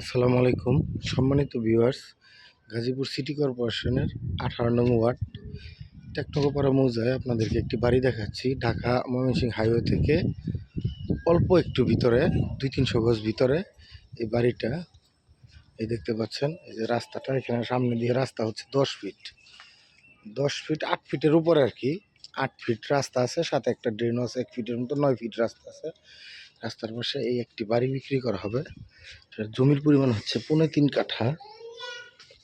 আসসালামু আলাইকুম। সম্মানিত ভিউয়ার্স, গাজীপুর সিটি কর্পোরেশনের আঠারো নং ওয়ার্ড টেকনগোপাড়া মৌজায় আপনাদেরকে একটি বাড়ি দেখাচ্ছি। ঢাকা ময়মনসিংহ হাইওয়ে থেকে অল্প একটু ভিতরে, দুই তিনশো গজ ভিতরে এই বাড়িটা। এই দেখতে পাচ্ছেন, এই যে রাস্তাটা, এখানে সামনে দিয়ে রাস্তা হচ্ছে দশ ফিট। দশ ফিট, আট ফিটের উপরে আর কি। আট ফিট রাস্তা আছে, সাথে একটা ড্রেন আছে, এক ফিটের মতো নয় ফিট রাস্তা আছে। রাস্তার পাশে এই একটি বাড়ি বিক্রি করা হবে। জমির পরিমাণ হচ্ছে পৌনে তিন কাঠা।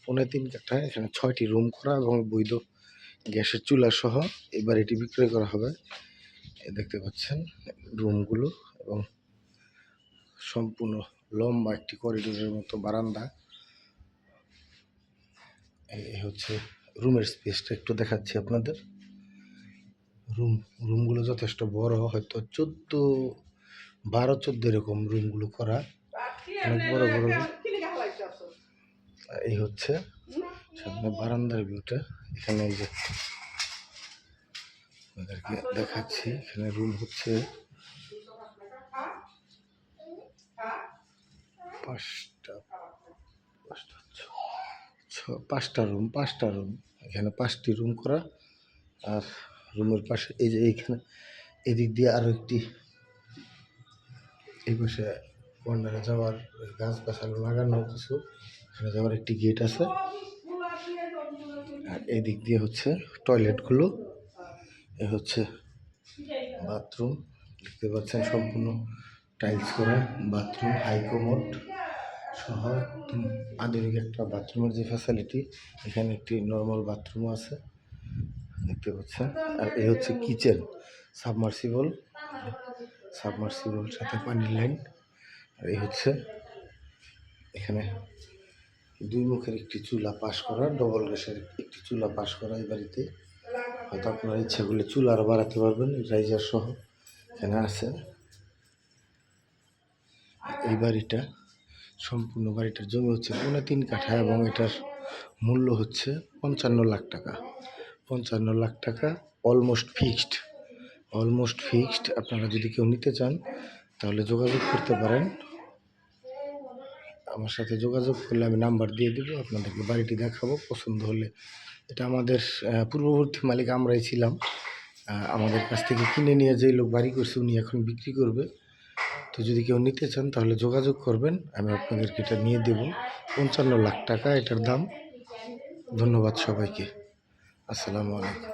পৌনে তিন কাঠা, এখানে ছয়টি রুম করা এবং বৈধ গ্যাসের চুলা সহ এই বাড়িটি বিক্রয় করা হবে। দেখতে পাচ্ছেন রুমগুলো এবং সম্পূর্ণ লম্বা একটি করিডোরের মতো বারান্দা। এই হচ্ছে রুমের স্পেসটা একটু দেখাচ্ছি আপনাদের। রুম, রুমগুলো যথেষ্ট বড়, হয়তো চোদ্দ বারো চোদ্দ এরকম রুমগুলো করা। অনেক বড় বড়। এই হচ্ছে সামনে বারান্দার ভিউটা এখানে এই যে আপনাদেরকে দেখাচ্ছি। এখানে রুম হচ্ছে পাঁচটা পাঁচটা, ছ- পাঁচটা রুম পাঁচটা রুম এখানে পাঁচটি রুম করা। আর রুমের পাশে এই যে এইখানে, এদিক দিয়ে আরও একটি পাশে কর্নারে যাওয়ার গাছ গাছালো লাগানো কিছু। এখানে যাওয়ার একটি গেট আছে। আর এদিক দিয়ে হচ্ছে টয়লেটগুলো এ হচ্ছে বাথরুম দেখতে পাচ্ছেন সম্পূর্ণ টাইলস করা বাথরুম হাই কমোড সহ আধুনিক একটা বাথরুমের যে ফ্যাসিলিটি এখানে একটি নর্মাল বাথরুমও আছে। দেখতে পাচ্ছেন। আর এ হচ্ছে কিচেন সাবমার্সিবল সাবমার্সিবল সাথে পানির লাইন। আর এই হচ্ছে এখানে দুই মুখের একটি চুলা পাশ করা, ডবল গ্যাসের একটি চুলা পাশ করা এই বাড়িতে। হয়তো আপনার ইচ্ছা করলে চুলা আরও বাড়াতে পারবেন, রাইজার সহ এখানে আছে। এই বাড়িটা, সম্পূর্ণ বাড়িটার জমি হচ্ছে পৌনে তিন কাঠা এবং এটার মূল্য হচ্ছে পঞ্চান্ন লাখ টাকা। পঞ্চান্ন লাখ টাকা অলমোস্ট ফিক্সড অলমোস্ট ফিক্সড আপনারা যদি কেউ নিতে চান, তাহলে যোগাযোগ করতে পারেন। আমার সাথে যোগাযোগ করলে আমি নাম্বার দিয়ে দেবো, আপনাদেরকে বাড়িটি দেখাবো। পছন্দ হলে এটা আমাদের পূর্ববর্তী মালিক আমরাই ছিলাম। আমাদের কাছ থেকে কিনে নিয়ে যেই লোক বাড়ি করছে, উনি এখন বিক্রি করবে। তো যদি কেউ নিতে চান, তাহলে যোগাযোগ করবেন। আমি আপনাদেরকে এটা নিয়ে দেব। পঞ্চান্ন লাখ টাকা এটার দাম। ধন্যবাদ সবাইকে। আসসালামু আলাইকুম।